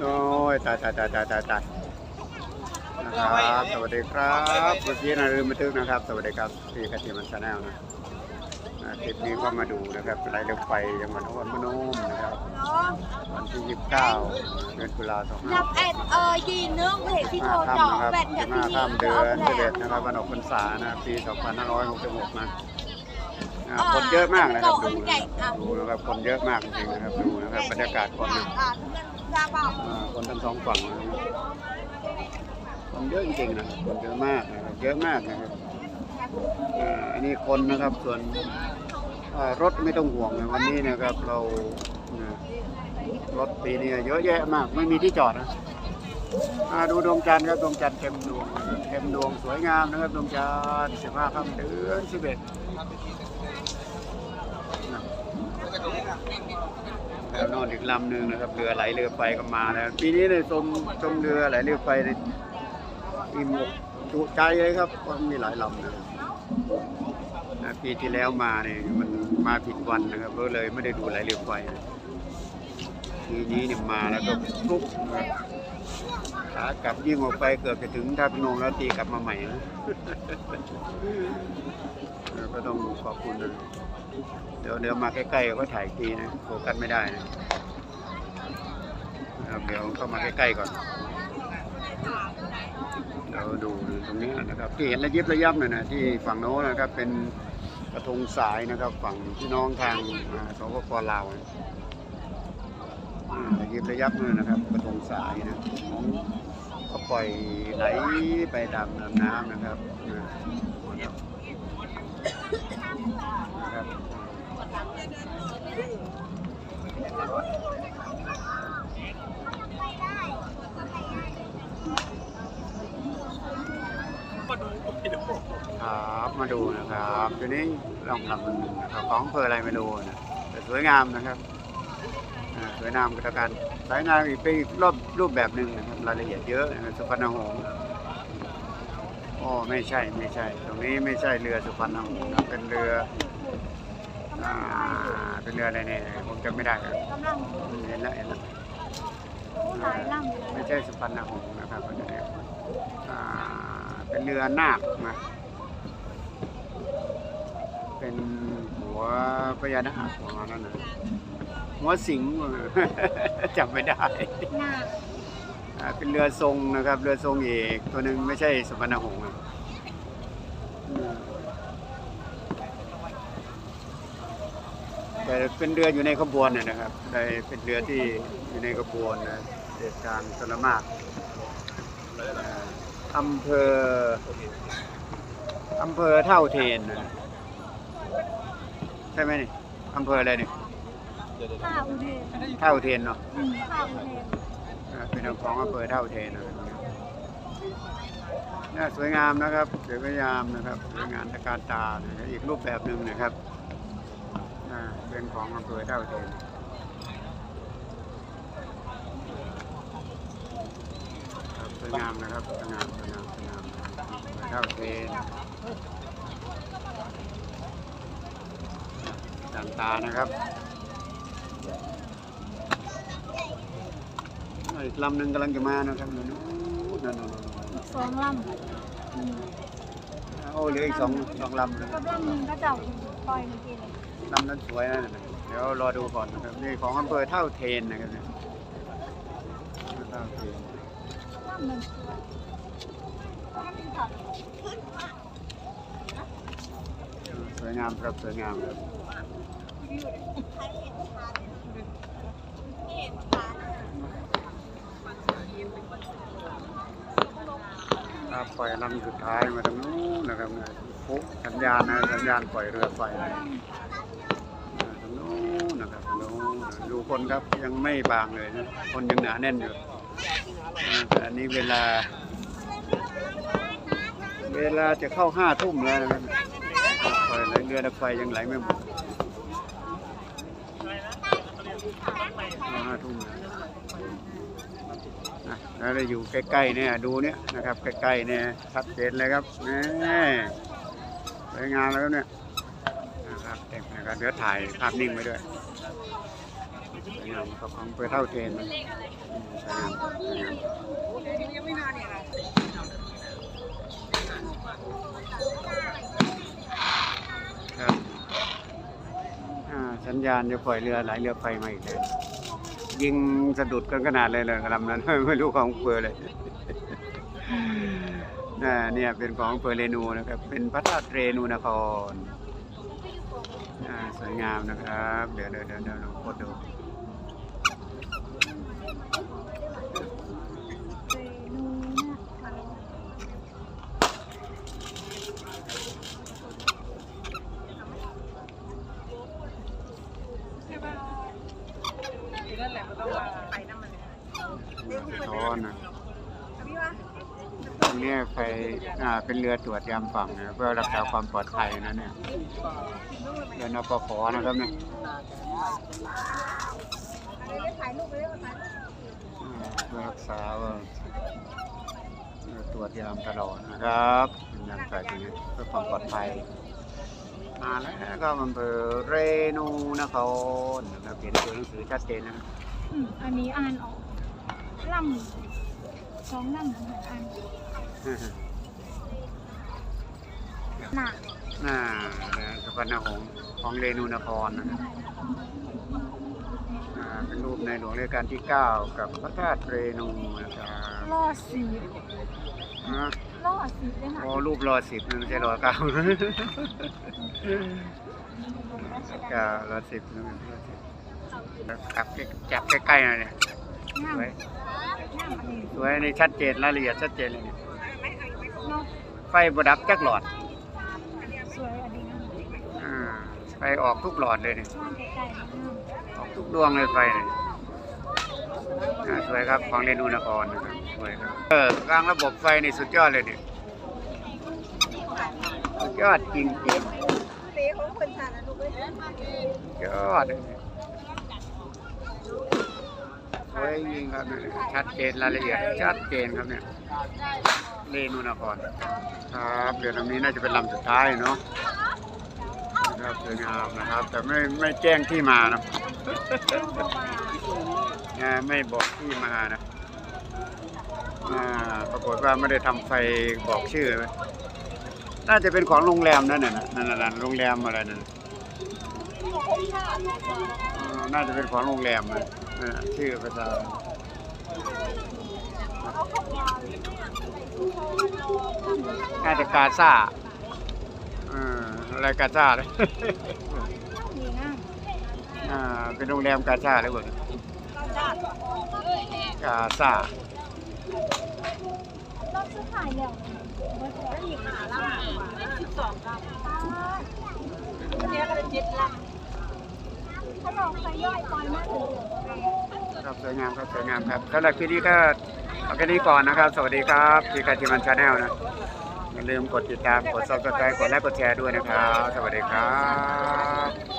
โอ้ยตายตายตายตายตายตายนะครับ สวัสดีครับเมื่อกี้นะลืมบันทึกนะครับ สวัสดีครับพี่คติมันชาแนลนะอ่าคลิปนี้ก็มาดูนะครับไรเรือไฟจังหวัดนครพนมนะครับวันที่ 29 เดือนตุลาคม nhập ẹt ờ gì nữa về thì ห้า thô ค่ำนะครับ trọ vẹn nhận ห้า thì ค่ำเดือน nhỉ เดือนนะครับวันออกพรรษานะปี 2566นะ อ่าคนเยอะมากนะครับดูนะครับดูนะครับคนเยอะมากจริงๆนะครับดูนะครับบรรยากาศคนนะ à ra bảo อ่าคนทั้งสองฝั่งนะครับคนเยอะจริงๆนะครับคนเยอะมากนะครับเยอะมากนะครับอ่าอันนี้คนนะครับส่วนอ่ารถไม่ต้องห่วงนะวันนี้นะครับเราเนี่ยรถปีนี้เยอะแยะมากไม่มีที่จอดนะอ่าดูดวงจันทร์ครับดวงจันทร์เต็มดวงเต็มดวงสวยงามนะครับดวงจันทร์สิบห้าค่ำเดือนสิบเอ็ด แล้วนอนอีกลำหนึ่งนะครับเรือไหลเรือไฟก็มาแล้วปีนี้เนี่ยชมชมเรือไหลเรือไฟเนี่ยอิ่มอกจุใจเลยครับเพราะมีหลายลำนะครับนะปีที่แล้วมาเนี่ยมันมาผิดวันนะครับก็เลยไม่ได้ดูไหลเรือไฟปีนี้เนี่ยมาแล้วก็ทุกขากลับยิ่งออกไปเกือบจะถึงท่าพนงแล้วตีกลับมาใหม่นะก็ต้องขอบคุณนะ เดี๋ยวเดี๋ยวมาใกล้ๆก็ถ่ายอีกทีนะโฟกัสไม่ได้นะเดี๋ยวเข้ามาใกล้ๆก่อนเดี๋ยวดูตรงนี้นะครับที่เห็นระยิบระยับหน่อยนะที่ฝั่งโน้นนะครับเป็นกระทงสายนะครับฝั่งพี่น้องทางอ่าสปปลาวอ่าระยิบระยับเลยนะครับกระทงสายนะของก็ปล่อยไหลไปตามลำน้ำนะครับ ครับครับมาดูนะครับตัวนี้ลองทำนะครับของอำเภออะไรไม่รู้นะแต่สวยงามนะครับสวยงามกระการสายงานอีกเป็นรอบรูปแบบหนึ่งนะครับรายละเอียดเยอะนะครับสุพรรณหงส์ โอ้ไม่ใช่ไม่ใช่ ตรงนี้ไม่ใช่เรือสุพรรณหงส์นะเป็นเรืออ่าเป็นเรืออะไรเนี่ยผมจำไม่ได้ครับ Cam lăng เห็นแล้วเห็นแล้ว Thái lăng ไม่ใช่สุพรรณหงส์นะครับอันนี้อ่าเป็นเรือนาคนะเป็นหัวพญานาคหัวนั่นนะหัวสิงห์จำไม่ได้ Nà อ่าเป็นเรือทรงนะครับ เรือทรงเอกตัวหนึ่งไม่ใช่สุพรรณหงส์อะอืม แต่เป็นเรืออยู่ในขบวนนะนะครับได้เป็นเรือที่อยู่ในขบวนนะเดินทางสนมากอ่าอำเภออำเภอเท่าเทนนะใช่ไหมนี่อำเภออะไรนี่ Thảo thề เท่าเทนเนาะ Ừ, Thảo thề อ่าเป็นของอำเภอเท่าเทนนะครับน่าสวยงามนะครับสวยงามนะครับสวยงามตะการตานะครับอีกรูปแบบหนึ่งนะครับอ่า เป็นของอำเภอเท่าเทนครับสวยงามนะครับสวยงามสวยงามสวยงามอำเภอเท่าเทนดังตานะครับอีกลำหนึ่งกำลังจะมานะครับนั่นนู่นนั่นนู่น Xuống lăng โอ้เหลืออีกสองสองลำนะ Cam lăng các chậu Coi này kia này ลำนั้นสวยนะเดี๋ยวรอดูก่อนนะครับนี่ของอำเภอเท่าเทนนะครับเนี่ยเท่าเทนสวยงามครับสวยงามครับครับปล่อยลำสุดท้ายมาตรงนู้นนะครับเนี่ยปุ๊บสัญญาณนะสัญญาณปล่อยเรือไฟนะตรงนู้นนะครับตรงนู้น ดูคนครับยังไม่บางเลยนะคนยังหนาแน่นอยู่แต่อันนี้เวลา เวลาจะเข้าห้าทุ่มแล้วนะครับไฟไหลเรือดับไฟยังไหลไม่หมดห้าทุ่มแล้วนะแล้วเราอยู่ใกล้ๆเนี่ยดูเนี่ยนะครับใกล้ๆเนี่ยชัดเจนเลยครับนี่สวยงามแล้วเนี่ยนะครับเต็มนะครับเดี๋ยวถ่ายภาพนิ่งไว้ด้วย วยงามครับของเปิดเท่าเทนนะอืมสวยงามสวยงามครับอาสัญญาณจะปล่อยเรือหลายเรือไฟมาอีกเลยยิงสะดุดกันขนาดเลยเลยลำนั้นไม่รู้ของเปิดเลยน่าเนี่ยเป็นของเปอร์เรนูนะครับ เป็นพระธาตุเรนูนครสวยงามนะครับ เดี๋ยวเดี๋ยวเดี๋ยวเดี๋ยวลองกดดู เรนูนะคะ สะท้อนนะต รงนี้ไปอ่าเป็นเรือตรวจยามฝั่งนะเพื่อรักษาความปลอดภัยนะเนี่ยเรือนปขนะครับเนี่ยเพื่อรักษาว่าตรวจยามตลอดนะครับยามใส่ตรงนี้เพื่อความปลอดภัยมาแล้วก็อำเภอเรนูนครนะครับเขียนตัวหนังสือชัดเจนนะอันนี้อ่านออกล่ำสองล่ำเหมือนกันอ่าน นักน่าสุพรรณหงส์ของเรนูนครนะครับอ่าเป็นรูปในหลวงรัชกาลที่ 9 กับพระธาตุเรนูนะครับล่อสีอ่าล่อสีเลยค่ะโอ้รูปรอสิบนะไม่ใช่รอเก้าเก้ารอสิบนะรอสิบจับใกล้จับใกล้ๆหน่อยเนี่ยงามสวยงามอันนี้สวยในชัดเจนรายละเอียดชัดเจนเลยเนี่ย เนาะไฟบดับจักหลอดสวยอันนี้นะอ่าไฟออกทุกหลอดเลยเนี่ยว่างไกลๆนะงามออกทุกดวงเลยไฟเนี่ยอ่าสวยครับของเรนูนครนะครับสวยครับเออกลางระบบไฟนี่สุดยอดเลยเนี่ยสุดยอดจริงจริงเตะของคนทานนะลูกเอ้ยๆยอดเลยเนี่ยสวยจริงครับเนี่ยชัดเจนรายละเอียดชัดเจนครับเนี่ย เรนูนครครับเรือลำนี้น่าจะเป็นลำสุดท้ายเนาะครับสวยงามนะครับ แต่ไม่ไม่แจ้งที่มานะไม่บอกที่มานะอ่าปรากฏว่าไม่ได้ทำไฟบอกชื่อไว้น่าจะเป็นของโรงแรมนั่นน่ะนั่นน่ะโรงแรมอะไรนั่นน่าน่าจะเป็นของโรงแรมนะนั่นน่ะชื่อภาษา น่าจะกาซาเอออะไรกาซาเลยดีงามอ่า เป็นโรงแรมกาซาเลยเว้ยกาซารอบสุดท้ายแล้วเบอร์สวยอีกหาล่ำสิบสองลป้าำวันนี้ก็เป็นเจ็ดลถ้าลองไปย่อยปล่อยมากเลยครับสวยงามครับสวยงามครับสำหรับคลิปนี้ก็ เอาแค่นี้ก่อนนะครับ สวัสดีครับที่กาจิมันชาแนลนะอย่าลืมกดติดตามกดซับสไครต์กดไลค์กดแชร์ด้วยนะครับ สวัสดีครับ